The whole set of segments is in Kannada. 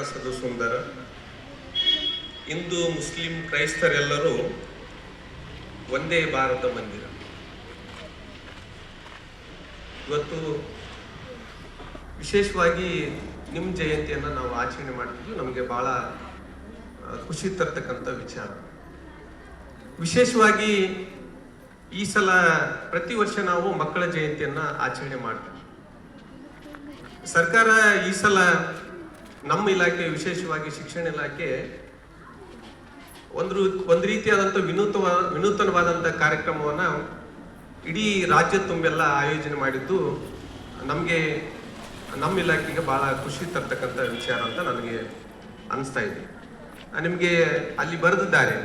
ಕಾಣಿಸೋದು ಸುಂದರ. ಹಿಂದೂ ಮುಸ್ಲಿಂ ಕ್ರೈಸ್ತರೆಲ್ಲರೂ ಒಂದೇ ಭಾರತ ಮಂದಿರ. ಇವತ್ತು ವಿಶೇಷವಾಗಿ ನಿಮ್ಮ ಜಯಂತಿಯನ್ನು ನಾವು ಆಚರಣೆ ಮಾಡ್ತಿದ್ವಿ. ನಮಗೆ ಬಹಳ ಖುಷಿ ತರ್ತಕ್ಕಂಥ ವಿಚಾರ. ವಿಶೇಷವಾಗಿ ಈ ಸಲ ಪ್ರತಿ ವರ್ಷ ನಾವು ಮಕ್ಕಳ ಜಯಂತಿಯನ್ನು ಆಚರಣೆ ಮಾಡ್ತೀವಿ. ಸರ್ಕಾರ ಈ ಸಲ ನಮ್ಮ ಇಲಾಖೆ, ವಿಶೇಷವಾಗಿ ಶಿಕ್ಷಣ ಇಲಾಖೆ, ಒಂದು ಒಂದು ರೀತಿಯಾದಂಥ ವಿನೂತವ ವಿನೂತನವಾದಂಥ ಕಾರ್ಯಕ್ರಮವನ್ನು ಇಡೀ ರಾಜ್ಯ ತುಂಬೆಲ್ಲ ಆಯೋಜನೆ ಮಾಡಿದ್ದು ನಮಗೆ, ನಮ್ಮ ಇಲಾಖೆಗೆ ಭಾಳ ಖುಷಿ ತರ್ತಕ್ಕಂಥ ವಿಚಾರ ಅಂತ ನನಗೆ ಅನಿಸ್ತಾ ಇದೆ. ನಿಮಗೆ ಅಲ್ಲಿ ಬರೆದಿದ್ದಾರೆ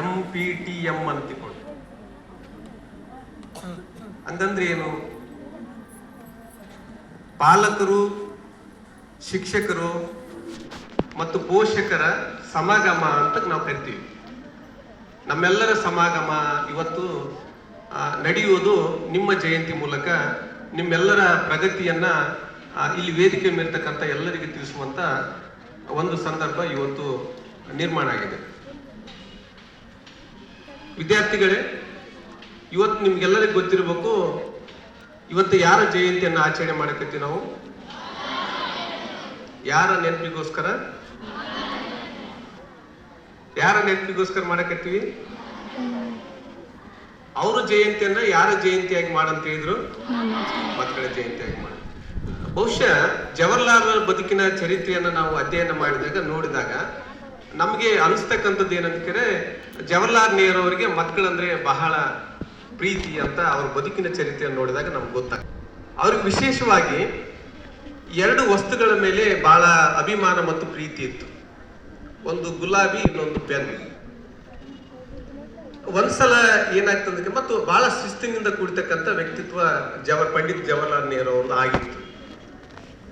ಎಂ ಪಿ ಟಿ ಎಂ ಅಂತ ಅಂತಂದ್ರೆ ಏನು? ಪಾಲಕರು ಶಿಕ್ಷಕರು ಮತ್ತು ಪೋಷಕರ ಸಮಾಗಮ ಅಂತ ನಾವು ಕರಿತೀವಿ. ನಮ್ಮೆಲ್ಲರ ಸಮಾಗಮ ಇವತ್ತು ನಡೆಯುವುದು ನಿಮ್ಮ ಜಯಂತಿ ಮೂಲಕ ನಿಮ್ಮೆಲ್ಲರ ಪ್ರಗತಿಯನ್ನ ಇಲ್ಲಿ ವೇದಿಕೆ ಮೇಲಿರ್ತಕ್ಕಂಥ ಎಲ್ಲರಿಗೆ ತಿಳಿಸುವಂತ ಒಂದು ಸಂದರ್ಭ ಇವತ್ತು ನಿರ್ಮಾಣ ಆಗಿದೆ. ವಿದ್ಯಾರ್ಥಿಗಳೇ, ಇವತ್ತು ನಿಮ್ಗೆಲ್ಲರಿಗೂ ಗೊತ್ತಿರಬೇಕು, ಇವತ್ತು ಯಾರ ಜಯಂತಿಯನ್ನು ಆಚರಣೆ ಮಾಡಕತ್ತೀವಿ ನಾವು? ಯಾರ ನೆನಪಿಗೋಸ್ಕರ? ಯಾರ ನೆನಪಿಗೋಸ್ಕರ ಮಾಡಕತ್ತೀವಿ? ಅವ್ರ ಜಯಂತಿಯನ್ನ ಯಾರ ಜಯಂತಿಯಾಗಿ ಮಾಡಂತ ಹೇಳಿದ್ರು? ಮಕ್ಕಳ ಜಯಂತಿಯಾಗಿ ಮಾಡ ಬಹುಶಃ ಜವಾಹರ್ಲಾಲ್ ಬದುಕಿನ ಚರಿತ್ರೆಯನ್ನ ನಾವು ಅಧ್ಯಯನ ಮಾಡಿದಾಗ, ನೋಡಿದಾಗ ನಮಗೆ ಅನಿಸ್ತಕ್ಕಂಥದ್ದು ಏನಂತಂದ್ರೆ ಜವಹರ್ಲಾಲ್ ನೆಹರು ಅವರಿಗೆ ಮಕ್ಕಳಂದ್ರೆ ಬಹಳ ಪ್ರೀತಿ ಅಂತ ಅವ್ರ ಬದುಕಿನ ಚರಿತ್ರೆಯನ್ನು ನೋಡಿದಾಗ ನಮ್ಗೆ ಗೊತ್ತಾಗ್ತದೆ. ಅವ್ರಿಗೆ ವಿಶೇಷವಾಗಿ ಎರಡು ವಸ್ತುಗಳ ಮೇಲೆ ಬಹಳ ಅಭಿಮಾನ ಮತ್ತು ಪ್ರೀತಿ ಇತ್ತು. ಒಂದು ಗುಲಾಬಿ, ಇನ್ನೊಂದು ಪೆನ್. ಒಂದ್ಸಲ ಏನಾಗ್ತದೆ ಮತ್ತು ಬಹಳ ಶಿಸ್ತಿನಿಂದ ಕೂಡಿತಕ್ಕಂಥ ವ್ಯಕ್ತಿತ್ವ ಜವ, ಪಂಡಿತ್ ಜವಾಹರ್ಲಾಲ್ ನೆಹರು ಅವ್ರದ್ದು ಆಗಿತ್ತು.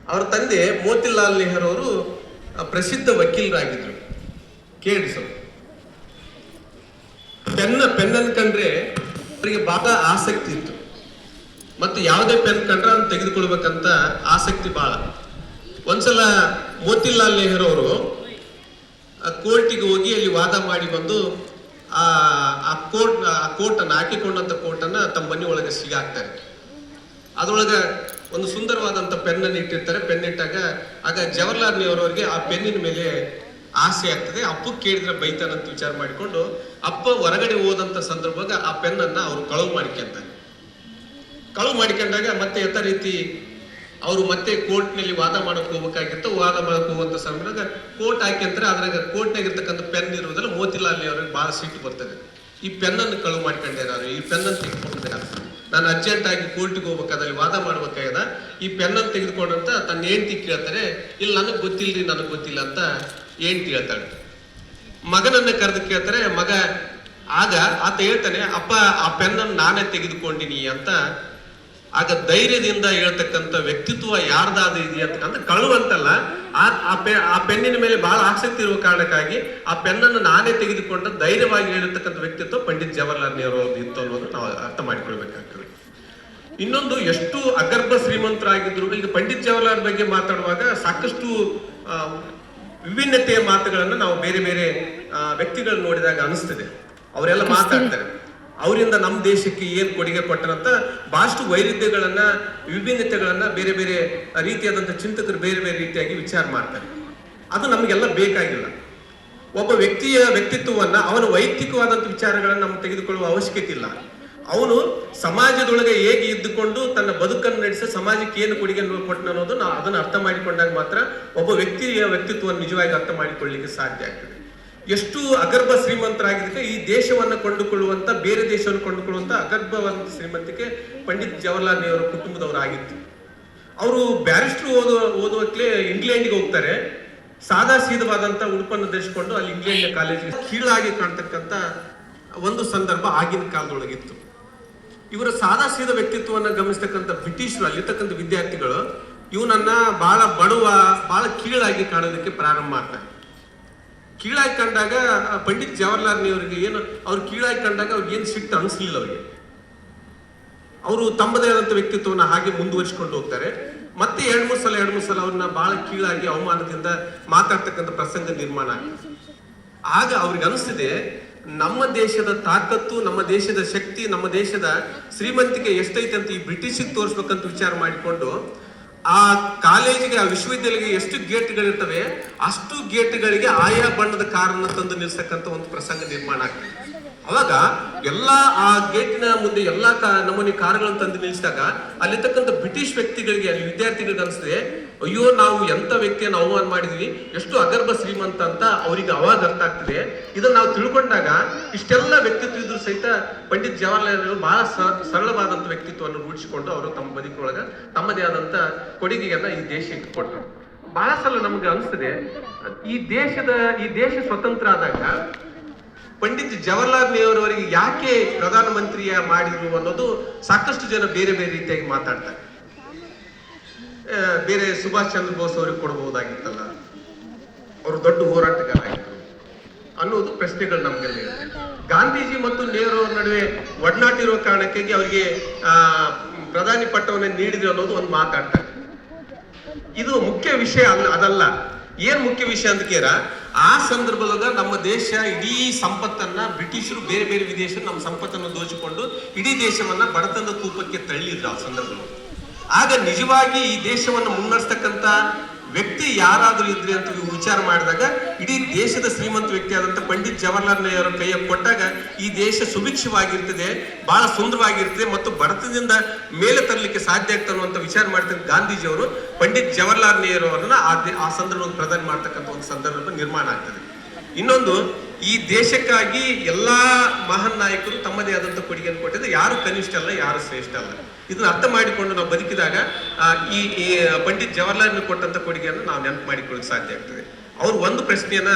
ಅವರ ತಂದೆ ಮೋತಿಲಾಲ್ ನೆಹರು ಅವರು ಪ್ರಸಿದ್ಧ ವಕೀಲರಾಗಿದ್ರು. ಕೇಳಿ ಸೊ ಪೆನ್ ಕಂಡ್ರೆ ಅವರಿಗೆ ಬಹಳ ಆಸಕ್ತಿ ಇತ್ತು. ಮತ್ತು ಯಾವುದೇ ಪೆನ್ ಕಂಡ್ರೆ ಅದನ್ನ ತೆಗೆದುಕೊಳ್ಬೇಕಂತ ಆಸಕ್ತಿ ಬಹಳ ಒಂದ್ಸಲ ಮೋತಿಲಾಲ್ ನೆಹರು ಅವರು ಕೋರ್ಟಿಗೆ ಹೋಗಿ ಅಲ್ಲಿ ವಾದ ಮಾಡಿ ಬಂದು ಆ ಆ ಕೋರ್ಟ್, ಆ ಹಾಕಿಕೊಂಡಂತ ಕೋರ್ಟನ್ನ ತಮ್ಮ ಮನೆ ಒಳಗೆ ಸಿಗಾಕ್ತಾರೆ ಅದ್ರೊಳಗೆ ಒಂದು ಸುಂದರವಾದಂಥ ಪೆನ್ನನ್ನು ಇಟ್ಟಿರ್ತಾರೆ. ಪೆನ್ ಇಟ್ಟಾಗ ಆಗ ಜವಾಹರ್ಲಾಲ್ ನೆಹರು ಅವರಿಗೆ ಆ ಪೆನ್ನಿನ ಮೇಲೆ ಆಸೆ ಆಗ್ತದೆ. ಅಪ್ಪ ಕೇಳಿದ್ರೆ ಬೈತಾನಂತ ವಿಚಾರ ಮಾಡಿಕೊಂಡು ಅಪ್ಪ ಹೊರಗಡೆ ಹೋದಂತ ಸಂದರ್ಭದಾಗ ಆ ಪೆನ್ನನ್ನು ಅವರು ಕಳವು ಮಾಡ್ಕೊಂತಾರೆ. ಕಳವು ಮಾಡಿಕೊಂಡಾಗ ಮತ್ತೆ ಯಥ ರೀತಿ ಅವರು ಮತ್ತೆ ಕೋರ್ಟ್ನಲ್ಲಿ ವಾದ ಮಾಡಕ್ಕೆ ಹೋಗ್ಬೇಕಾಗಿತ್ತು. ವಾದ ಮಾಡಕ್ ಹೋಗುವಂತ ಸಮಯದಾಗ ಕೋರ್ಟ್ ಹಾಕ್ಯಂತಾರೆ ಅದ್ರಾಗ ಕೋರ್ಟ್ನಾಗ ಇರ್ತಕ್ಕಂಥ ಪೆನ್ ಇರುವುದಲ್ಲ ಅಲ್ಲಿ ಅವ್ರಿಗೆ ಬಹಳ ಸಿಟ್ಟು ಬರ್ತದೆ. ಈ ಪೆನ್ನನ್ನು ಕಳುವು ಮಾಡ್ಕೊಂಡೆ ನಾನು. ಈ ಪೆನ್ನನ್ನು ತೆಗೆದುಕೊಂಡೆ ನಾನು. ಅರ್ಜೆಂಟ್ ಆಗಿ ಕೋರ್ಟಿಗೆ ಹೋಗ್ಬೇಕಾದಲ್ಲಿ ವಾದ ಮಾಡ್ಬೇಕಾಗ್ಯದ. ಈ ಪೆನ್ನನ್ನು ತೆಗೆದುಕೊಂಡಂತ ತನ್ನ ಹೆಂಡತಿ ಕೇಳ್ತಾರೆ. ಇಲ್ಲಿ, ನನಗೆ ಗೊತ್ತಿಲ್ಲರಿ ನನಗೆ ಗೊತ್ತಿಲ್ಲ ಅಂತ ಹೆಂಡತಿ ಹೇಳ್ತಾಳೆ. ಮಗನನ್ನ ಕರೆದು ಕೇಳ್ತಾರೆ, ಮಗ, ಆಗ ಆತ ಹೇಳ್ತಾನೆ, ಅಪ್ಪ, ಆ ಪೆನ್ನನ್ನು ನಾನೇ ತೆಗೆದುಕೊಂಡಿನಿ ಅಂತ ಆಗ ಧೈರ್ಯದಿಂದ ಹೇಳ್ತಕ್ಕಂಥ ವ್ಯಕ್ತಿತ್ವ ಯಾರ್ದಾದ ಇದೆಯಾ ಅಂತ ಕಳು ಅಂತಲ್ಲ ಆ ಆ ಪೆ ಆ ಪೆನ್ನಿನ ಮೇಲೆ ಬಹಳ ಆಸಕ್ತಿ ಇರುವ ಕಾರಣಕ್ಕಾಗಿ ಆ ಪೆನ್ನನ್ನು ನಾನೇ ತೆಗೆದುಕೊಂಡ ಧೈರ್ಯವಾಗಿ ಹೇಳಿರ್ತಕ್ಕಂಥ ವ್ಯಕ್ತಿತ್ವ ಪಂಡಿತ್ ಜವಾಹರ್ಲಾಲ್ ನೆಹರು ಅವ್ರದ್ದು ಇತ್ತು ಅನ್ನೋದು ನಾವು ಅರ್ಥ ಮಾಡಿಕೊಳ್ಬೇಕಾಗ್ತದೆ. ಇನ್ನೊಂದು ಎಷ್ಟು ಅಗರ್ಭ ಶ್ರೀಮಂತರಾಗಿದ್ರು ಈಗ ಪಂಡಿತ್ ಜವಾಹರ್ಲಾಲ್ ಬಗ್ಗೆ ಮಾತಾಡುವಾಗ ಸಾಕಷ್ಟು ವಿಭಿನ್ನತೆಯ ಮಾತುಗಳನ್ನು ನಾವು ಬೇರೆ ಬೇರೆ ವ್ಯಕ್ತಿಗಳನ್ನ ನೋಡಿದಾಗ ಅನಿಸ್ತದೆ. ಅವರೆಲ್ಲ ಮಾತಾಡ್ತಾರೆ. ಅವರಿಂದ ನಮ್ಮ ದೇಶಕ್ಕೆ ಏನು ಕೊಡುಗೆ ಕೊಟ್ಟರಂತ ಬಹಳಷ್ಟು ವೈರುಧ್ಯಗಳನ್ನ ವಿಭಿನ್ನತೆಗಳನ್ನ ಬೇರೆ ಬೇರೆ ರೀತಿಯಾದಂಥ ಚಿಂತಕರು ಬೇರೆ ಬೇರೆ ರೀತಿಯಾಗಿ ವಿಚಾರ ಮಾಡ್ತಾರೆ. ಅದು ನಮಗೆಲ್ಲ ಬೇಕಾಗಿಲ್ಲ. ಒಬ್ಬ ವ್ಯಕ್ತಿಯ ವ್ಯಕ್ತಿತ್ವವನ್ನ ಅವನ ವೈಯಕ್ತಿಕವಾದಂಥ ವಿಚಾರಗಳನ್ನು ನಾವು ತೆಗೆದುಕೊಳ್ಳುವ ಅವಶ್ಯಕತೆ ಇಲ್ಲ. ಅವನು ಸಮಾಜದೊಳಗೆ ಹೇಗೆ ಇದ್ದುಕೊಂಡು ತನ್ನ ಬದುಕನ್ನು ನಡೆಸಿ ಸಮಾಜಕ್ಕೆ ಏನು ಕೊಡುಗೆ ಕೊಟ್ಟನು ಅನ್ನೋದು ನಾವು ಅದನ್ನು ಅರ್ಥ ಮಾಡಿಕೊಂಡಾಗ ಮಾತ್ರ ಒಬ್ಬ ವ್ಯಕ್ತಿಯ ವ್ಯಕ್ತಿತ್ವವನ್ನು ನಿಜವಾಗಿ ಅರ್ಥ ಮಾಡಿಕೊಳ್ಳಲಿಕ್ಕೆ ಸಾಧ್ಯ ಆಗ್ತದೆ. ಎಷ್ಟು ಅಗರ್ಭ ಶ್ರೀಮಂತರಾಗಿದ್ದಕ್ಕೆ ಈ ದೇಶವನ್ನು ಕೊಂಡುಕೊಳ್ಳುವಂತ, ಬೇರೆ ದೇಶವನ್ನು ಕೊಂಡುಕೊಳ್ಳುವಂತ ಅಗರ್ಭವಂತ ಶ್ರೀಮಂತಿಕೆ ಪಂಡಿತ್ ಜವಾಹರ್ಲಾಲ್ ನೆಹರು ಕುಟುಂಬದವರಾಗಿತ್ತು. ಅವರು ಬ್ಯಾರಿಸ್ಟರ್ ಓದೋ, ಓದುವಕ್ಲೆ ಇಂಗ್ಲೆಂಡ್ಗೆ ಹೋಗ್ತಾರೆ. ಸಾದಾ ಸೀದವಾದಂತ ಉಡುಪನ್ನು ಧರಿಸಿಕೊಂಡು ಅಲ್ಲಿ ಇಂಗ್ಲೆಂಡ್ ಕಾಲೇಜಿಗೆ ಕೀಳಾಗಿ ಕಾಣ್ತಕ್ಕಂಥ ಒಂದು ಸಂದರ್ಭ ಆಗಿನ ಕಾಲದೊಳಗಿತ್ತು. ಇವರ ಸಾದಾ ಸೀದ ವ್ಯಕ್ತಿತ್ವವನ್ನು ಗಮನಿಸ್ತಕ್ಕಂಥ ಬ್ರಿಟಿಷರು, ಅಲ್ಲಿರ್ತಕ್ಕಂಥ ವಿದ್ಯಾರ್ಥಿಗಳು, ಇವನನ್ನ ಬಹಳ ಬಡವ ಬಹಳ ಕೀಳಾಗಿ ಕಾಣೋದಕ್ಕೆ ಪ್ರಾರಂಭ ಮಾಡ್ತಾರೆ. ಕೀಳಾಗಿ ಕಂಡಾಗ ಪಂಡಿತ್ ಜವಾಹರ್ಲಾಲ್ ನೆಹರಿಗೆ ಏನು, ಅವ್ರು ಕೀಳಾಗಿ ಕಂಡಾಗ ಅವ್ರಿಗೆ ಏನು ಸಿಟ್ಟು ಅನಿಸ್ಲಿಲ್ಲ ಅವರಿಗೆ. ಅವರು ತಮ್ಮದೇ ಆದಂಥ ವ್ಯಕ್ತಿತ್ವವನ್ನು ಹಾಗೆ ಮುಂದುವರಿಸಿಕೊಂಡು ಹೋಗ್ತಾರೆ. ಮತ್ತೆ ಎರಡ್ ಮೂರ್ ಸಲ, ಎರಡ್ ಮೂರ್ ಸಲ ಅವ್ರನ್ನ ಬಹಳ ಕೀಳಾಗಿ ಅವಮಾನದಿಂದ ಮಾತಾಡ್ತಕ್ಕಂಥ ಪ್ರಸಂಗ ನಿರ್ಮಾಣ ಆಗ ಅವ್ರಿಗೆ ಅನಿಸ್ತಿದೆ, ನಮ್ಮ ದೇಶದ ತಾಕತ್ತು, ನಮ್ಮ ದೇಶದ ಶಕ್ತಿ, ನಮ್ಮ ದೇಶದ ಶ್ರೀಮಂತಿಕೆ ಎಷ್ಟೈತೆ ಅಂತ ಈ ಬ್ರಿಟಿಷಿಗೆ ತೋರಿಸ್ಬೇಕಂತ ವಿಚಾರ ಮಾಡಿಕೊಂಡು ಆ ಕಾಲೇಜಿಗೆ, ಆ ವಿಶ್ವವಿದ್ಯಾಲಯಕ್ಕೆ ಎಷ್ಟು ಗೇಟ್ಗಳಿರ್ತವೆ, ಅಷ್ಟು ಗೇಟ್ಗಳಿಗೆ ಆಯಾ ಬಣ್ಣದ ಕಾರನ್ನ ತಂದು ನಿಲ್ಸಕ್ಕಂತ ಒಂದು ಪ್ರಸಂಗ ನಿರ್ಮಾಣ ಆಗ್ತದೆ. ಅವಾಗ ಎಲ್ಲಾ ಆ ಗೇಟಿನ ಮುಂದೆ ಎಲ್ಲಾ ನಮೂನಿ ಕಾರುಗಳನ್ನು ತಂದು ನಿಲ್ಲಿಸಿದಾಗ ಅಲ್ಲಿರ್ತಕ್ಕಂಥ ಬ್ರಿಟಿಷ್ ವ್ಯಕ್ತಿಗಳಿಗೆ, ಅಲ್ಲಿ ವಿದ್ಯಾರ್ಥಿಗಳಿಗೆ ಅನಿಸ್ತದೆ, ಅಯ್ಯೋ, ನಾವು ಎಂತ ವ್ಯಕ್ತಿಯನ್ನು ಅವಮಾನ ಮಾಡಿದ್ವಿ, ಎಷ್ಟು ಅಗರ್ಭ ಶ್ರೀಮಂತ ಅಂತ ಅವರಿಗೆ ಅವಾಗ ಅರ್ಥ ಆಗ್ತದೆ. ಇದನ್ನ ನಾವು ತಿಳ್ಕೊಂಡಾಗ ಇಷ್ಟೆಲ್ಲ ವ್ಯಕ್ತಿತ್ವ ಇದ್ರು ಸಹಿತ ಪಂಡಿತ್ ಜವಾಹರ್ಲಾಲ್ ನೆಹರು ಬಹಳ ಸ- ಸರಳವಾದಂತ ವ್ಯಕ್ತಿತ್ವವನ್ನು ರೂಢಿಸಿಕೊಂಡು ಅವರು ತಮ್ಮ ಬದುಕೊಳಗ ತಮ್ಮದೇ ಆದಂತ ಕೊಡುಗೆಯನ್ನ ಈ ದೇಶಕ್ಕೆ ಕೊಟ್ಟರು. ಬಹಳ ಸಲ ನಮ್ಗೆ ಅನಿಸ್ತದೆ, ಈ ದೇಶದ, ಈ ದೇಶ ಸ್ವತಂತ್ರ ಆದಾಗ ಪಂಡಿತ್ ಜವಾಹರ್ಲಾಲ್ ನೆಹರು ಅವರಿಗೆ ಯಾಕೆ ಪ್ರಧಾನಮಂತ್ರಿಯ ಮಾಡಿದ್ರು ಅನ್ನೋದು ಸಾಕಷ್ಟು ಜನ ಬೇರೆ ಬೇರೆ ರೀತಿಯಾಗಿ ಮಾತಾಡ್ತಾರೆ. ಬೇರೆ ಸುಭಾಷ್ ಚಂದ್ರ ಬೋಸ್ ಅವ್ರಿಗೆ ಕೊಡಬಹುದಾಗಿತ್ತಲ್ಲ ಅವರು ದೊಡ್ಡ ಹೋರಾಟಗಾರ ಅನ್ನೋದು ಪ್ರಶ್ನೆಗಳು ನಮ್ಗೆಲ್ಲ. ಗಾಂಧೀಜಿ ಮತ್ತು ನೆಹರು ಅವರ ನಡುವೆ ಒಡನಾಟ ಇರೋ ಕಾರಣಕ್ಕಾಗಿ ಅವರಿಗೆ ಪ್ರಧಾನಿ ಪಟ್ಟವನ್ನು ನೀಡಿದ್ರು ಅನ್ನೋದು ಒಂದು ಮಾತಾಡ್ತಾರೆ. ಇದು ಮುಖ್ಯ ವಿಷಯ ಅಲ್ಲ, ಅದಲ್ಲ. ಏನ್ ಮುಖ್ಯ ವಿಷಯ ಅಂತ ಕೇರ ಆ ಸಂದರ್ಭದಾಗ ನಮ್ಮ ದೇಶ ಇಡೀ ಸಂಪತ್ತನ್ನ ಬ್ರಿಟಿಷರು ಬೇರೆ ಬೇರೆ ವಿದೇಶ ನಮ್ಮ ಸಂಪತ್ತನ್ನು ದೋಚಿಕೊಂಡು ಇಡೀ ದೇಶವನ್ನ ಬಡತನದ ಕೂಪಕ್ಕೆ ತಳ್ಳಿದ್ರು ಆ ಸಂದರ್ಭದಲ್ಲಿ ಆಗ ನಿಜವಾಗಿ ಈ ದೇಶವನ್ನು ಮುನ್ನಡೆಸ್ತಕ್ಕಂತ ವ್ಯಕ್ತಿ ಯಾರಾದರೂ ಇದ್ರಿ ಅಂತ ನೀವು ವಿಚಾರ ಮಾಡಿದಾಗ ಇಡೀ ದೇಶದ ಶ್ರೀಮಂತ ವ್ಯಕ್ತಿ ಆದಂತ ಪಂಡಿತ್ ಜವಾಹರ್ಲಾಲ್ ನೆಹರು ಕೈಯ ಕೊಟ್ಟಾಗ ಈ ದೇಶ ಸುಭಿಕ್ಷವಾಗಿರ್ತದೆ, ಬಹಳ ಸುಂದರವಾಗಿರ್ತದೆ ಮತ್ತು ಭರತದಿಂದ ಮೇಲೆ ತರಲಿಕ್ಕೆ ಸಾಧ್ಯ ಆಗ್ತದೆ ಅನ್ನುವಂತ ವಿಚಾರ ಮಾಡ್ತಕ್ಕಂಥ ಗಾಂಧೀಜಿ ಅವರು ಪಂಡಿತ್ ಜವಾಹರ್ಲಾಲ್ ನೆಹರು ಅವರನ್ನ ಆ ಆ ಸಂದರ್ಭವನ್ನು ಪ್ರದಾನ ಮಾಡ್ತಕ್ಕಂಥ ಒಂದು ಸಂದರ್ಭ ನಿರ್ಮಾಣ ಆಗ್ತದೆ. ಇನ್ನೊಂದು ಈ ದೇಶಕ್ಕಾಗಿ ಎಲ್ಲ ಮಹಾನ್ ನಾಯಕರು ತಮ್ಮದೇ ಆದಂತ ಕೊಡುಗೆಯನ್ನು ಕೊಟ್ಟಿದ್ದು ಯಾರು ಕನಿಷ್ಠ ಅಲ್ಲ, ಯಾರು ಶ್ರೇಷ್ಠ ಅಲ್ಲ. ಇದನ್ನ ಅರ್ಥ ಮಾಡಿಕೊಂಡು ನಾವು ಬದುಕಿದಾಗ ಈ ಪಂಡಿತ್ ಜವಾಹರ್ಲಾಲ್ ಕೊಟ್ಟಂತ ಕೊಡುಗೆಯನ್ನು ನಾವು ನೆನಪು ಮಾಡಿಕೊಳ್ಳೋಕೆ ಸಾಧ್ಯ ಆಗ್ತದೆ. ಅವ್ರು ಒಂದು ಪ್ರಶ್ನೆಯನ್ನ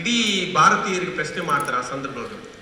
ಇಡೀ ಭಾರತೀಯರಿಗೆ ಪ್ರಶ್ನೆ ಮಾಡ್ತಾರೆ ಆ ಸಂದರ್ಭದೊಳಗೆ